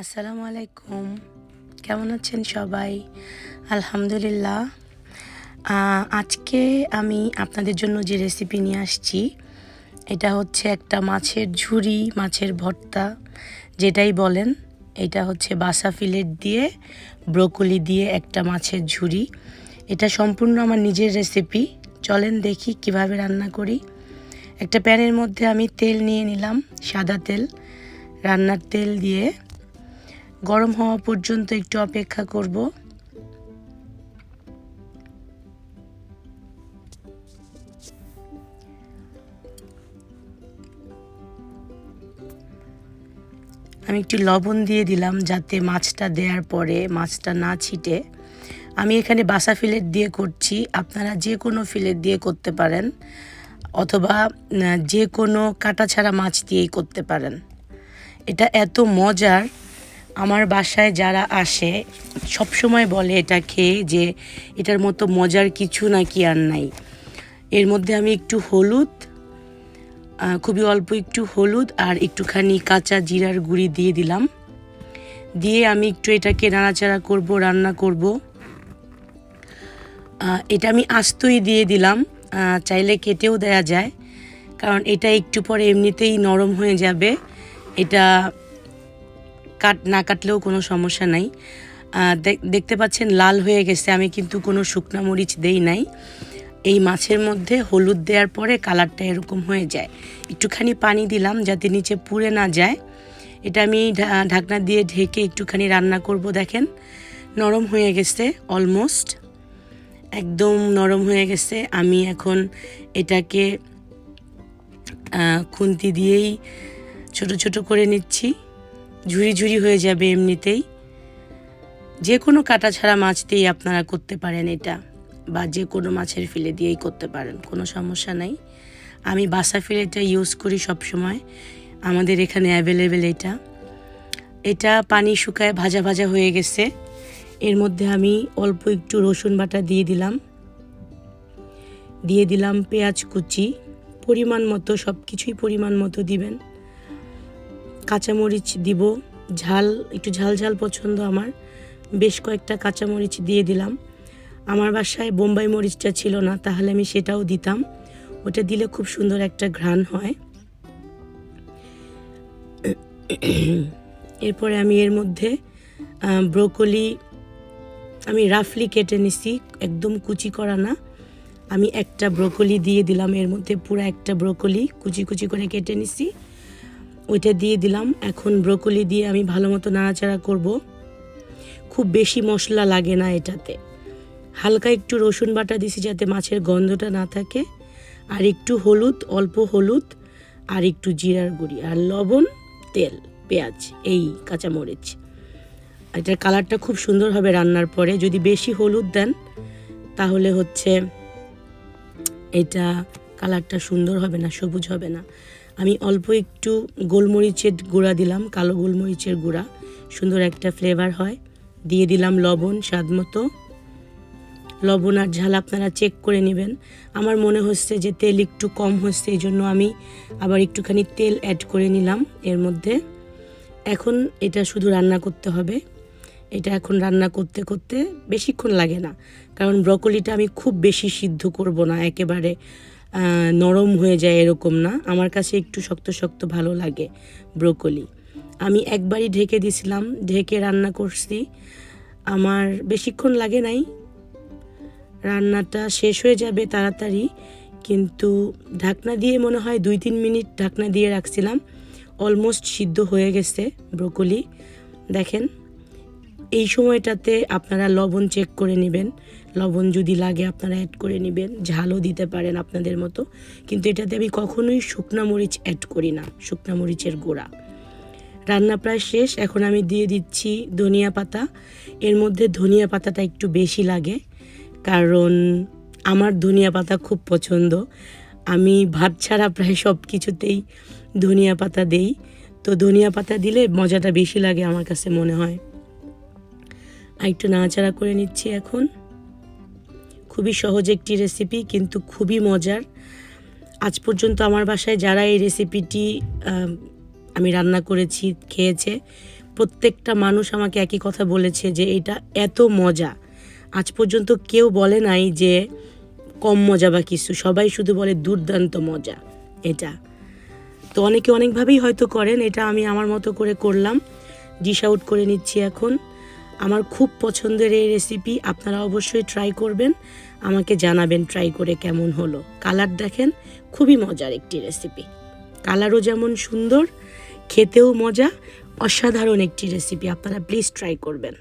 আসসালামু আলাইকুম। কেমন আছেন সবাই? আলহামদুলিল্লাহ। আজকে আমি আপনাদের জন্য যে রেসিপি নিয়ে আসছি, এটা হচ্ছে একটা মাছের ঝুড়ি মাছের ভর্তা, যেটাই বলেন। এটা হচ্ছে বাসা ফিলেট দিয়ে ব্রোকলি দিয়ে একটা মাছের ঝুড়ি এটা সম্পূর্ণ আমার নিজের রেসিপি চলেন দেখি কীভাবে রান্না করি। একটা প্যানের মধ্যে আমি তেল নিয়ে নিলাম, সাদা তেল। রান্নার তেল দিয়ে গরম হওয়া পর্যন্ত একটু অপেক্ষা করব। আমি একটু লবণ দিয়ে দিলাম যাতে মাছটা দেওয়ার পরে মাছটা না ছিটে। আমি এখানে বাসা ফিলেট দিয়ে করছি। আপনারা যে কোনো ফিলেট দিয়ে করতে পারেন, অথবা যে কোনো কাটা ছাড়া মাছ দিয়েই করতে পারেন। এটা এত মজার আমার বাসায় যারা আসে সব সময় বলে এটা খেয়ে যে এটার মতো মজার কিছু নাকি আর নাই। এর মধ্যে আমি একটু হলুদ খুবই অল্প একটু হলুদ আর একটুখানি কাঁচা জিরার গুঁড়ি দিয়ে দিলাম। দিয়ে আমি একটু এটাকে নাড়াচাড়া করব, রান্না করব। এটা আমি আস্তই দিয়ে দিলাম চাইলে কেটেও দেয়া যায়, কারণ এটা একটু পরে এমনিতেই নরম হয়ে যাবে। এটা কাট, না কাটলেও কোনো সমস্যা নাই। দেখতে পাচ্ছেন লাল হয়ে গেছে, আমি কিন্তু কোনো শুকনো মরিচ দেই নাই। এই মাছের মধ্যে হলুদ দেওয়ার পরে কালারটা এরকম হয়ে যায়। একটুখানি পানি দিলাম যাতে নিচে পুড়ে না যায়। এটা আমি ঢাকনা দিয়ে ঢেকে একটুখানি রান্না করব, দেখেন। নরম হয়ে গেছে অলমোস্ট একদম নরম হয়ে গেছে। আমি এখন এটাকে খুন্তি দিয়েই ছোট ছোট করে নিচ্ছি। ঝুরি ঝুরি হয়ে যাবে এমনিতেই। যে কোনো কাটা ছাড়া মাছ দিয়েই আপনারা করতে পারেন এটা, বা যে কোনো মাছের ফিলে দিয়েই করতে পারেন, কোনো সমস্যা নাই। আমি বাসা ফিলেটা ইউজ করি সব সময় আমাদের এখানে অ্যাভেলেবেল এটা। এটা পানি শুকায় ভাজা ভাজা হয়ে গেছে, এর মধ্যে আমি অল্প একটু রসুন বাটা দিয়ে দিলাম। দিয়ে দিলাম পেঁয়াজ কুচি, পরিমাণ মতো সব কিছুই পরিমাণ মতো দিবেন। কাঁচামরিচ দিব। ঝাল, একটু ঝাল ঝাল পছন্দ আমার। বেশ কয়েকটা কাঁচামরিচ দিয়ে দিলাম। আমার বাসায় বোম্বাই মরিচটা ছিল না, তাহলে আমি সেটাও দিতাম। ওটা দিলে খুব সুন্দর একটা ঘ্রাণ হয়। এরপরে আমি এর মধ্যে ব্রোকলি, আমি রাফলি কেটে নিছি, একদম কুচি করা না। আমি একটা ব্রোকলি দিয়ে দিলাম, এর মধ্যে পুরো একটা ব্রোকলি কুচি কুচি করে কেটে নিছি। ওইটা দিয়ে দিলাম। এখন ব্রোকলি দিয়ে আমি ভালো মতো নাড়াচাড়া করব। খুব বেশি মশলা লাগে না এটাতে। হালকা একটু রসুন বাটা দিছি যাতে মাছের গন্ধটা না থাকে। আর একটু হলুদ, অল্প হলুদ, আর একটু জিরার গুঁড়ি আর লবণ, তেল, পেঁয়াজ, এই কাঁচামরিচ। এটার কালারটা খুব সুন্দর হবে রান্নার পরে। যদি বেশি হলুদ দেন, তাহলে হচ্ছে এটা কালারটা সুন্দর হবে না, সবুজ হবে না। আমি অল্প একটু গোলমরিচের গুঁড়া দিলাম, কালো গোলমরিচের গুঁড়া। সুন্দর একটা ফ্লেভার হয়। দিয়ে দিলাম লবণ, স্বাদ মতো। লবণ আর ঝাল আপনারা চেক করে নেবেন। আমার মনে হচ্ছে যে তেল একটু কম হচ্ছে, এই জন্য আমি আবার একটুখানি তেল অ্যাড করে নিলাম এর মধ্যে। এখন এটা শুধু রান্না করতে হবে। এটা এখন রান্না করতে করতে বেশিক্ষণ লাগে না। কারণ ব্রকলিটা আমি খুব বেশি সিদ্ধ করব না, একেবারে নরম হয়ে যায় এরকম না। আমার কাছে একটু শক্ত শক্ত ভালো লাগে ব্রকলি। আমি একবারই ঢেকে দিছিলাম, ঢেকে রান্না করছি। আমার বেশিক্ষণ লাগে নাই। রান্নাটা শেষ হয়ে যাবে তাড়াতাড়ি, কিন্তু ঢাকনা দিয়ে মনে হয় দুই তিন মিনিট ঢাকনা দিয়ে রাখছিলাম। অলমোস্ট সিদ্ধ হয়ে গেছে ব্রোকলি। দেখেন এই সময়টাতে আপনারা লবণ চেক করে নেবেন। লবণ যদি লাগে আপনারা অ্যাড করে নেবেন। ঝালও দিতে পারেন আপনাদের মতো। কিন্তু এটাতে আমি কখনোই শুকনা মরিচ অ্যাড করি না। শুকনা মরিচের গুঁড়া। রান্না প্রায় শেষ। এখন আমি দিয়ে দিচ্ছি ধনিয়া পাতা। এর মধ্যে ধনিয়া পাতাটা একটু বেশি লাগে। কারণ আমার ধনিয়া পাতা খুব পছন্দ। আমি ভাত ছাড়া প্রায় সব কিছুতেই ধনিয়া পাতা দেই। তো ধনিয়া পাতা দিলে মজাটা বেশি লাগে আমার কাছে মনে হয়। একটু নাড়াচাড়া করে নিচ্ছি এখন। খুবই সহজ একটি রেসিপি কিন্তু খুবই মজার। আজ পর্যন্ত আমার বাসায় যারা এই রেসিপিটি আমি রান্না করেছি, খেয়েছে, প্রত্যেকটা মানুষ আমাকে একই কথা বলেছে যে এটা এত মজা। আজ পর্যন্ত কেউ বলে নাই যে কম মজা বা কিছু, সবাই শুধু বলে দুর্দান্ত মজা, এটা। তো অনেকে অনেকভাবেই হয়তো করেন, এটা আমি আমার মতো করে করলাম। ডিশ আউট করে নিচ্ছি এখন। আমার খুব পছন্দের এই রেসিপি আপনারা অবশ্যই ট্রাই করবেন। আমাকে জানাবেন ট্রাই করে কেমন হলো। কালার দেখেন, খুবই মজার একটি রেসিপি কালারও যেমন সুন্দর, খেতেও মজা, অসাধারণ একটি রেসিপি আপনারা প্লিজ ট্রাই করবেন।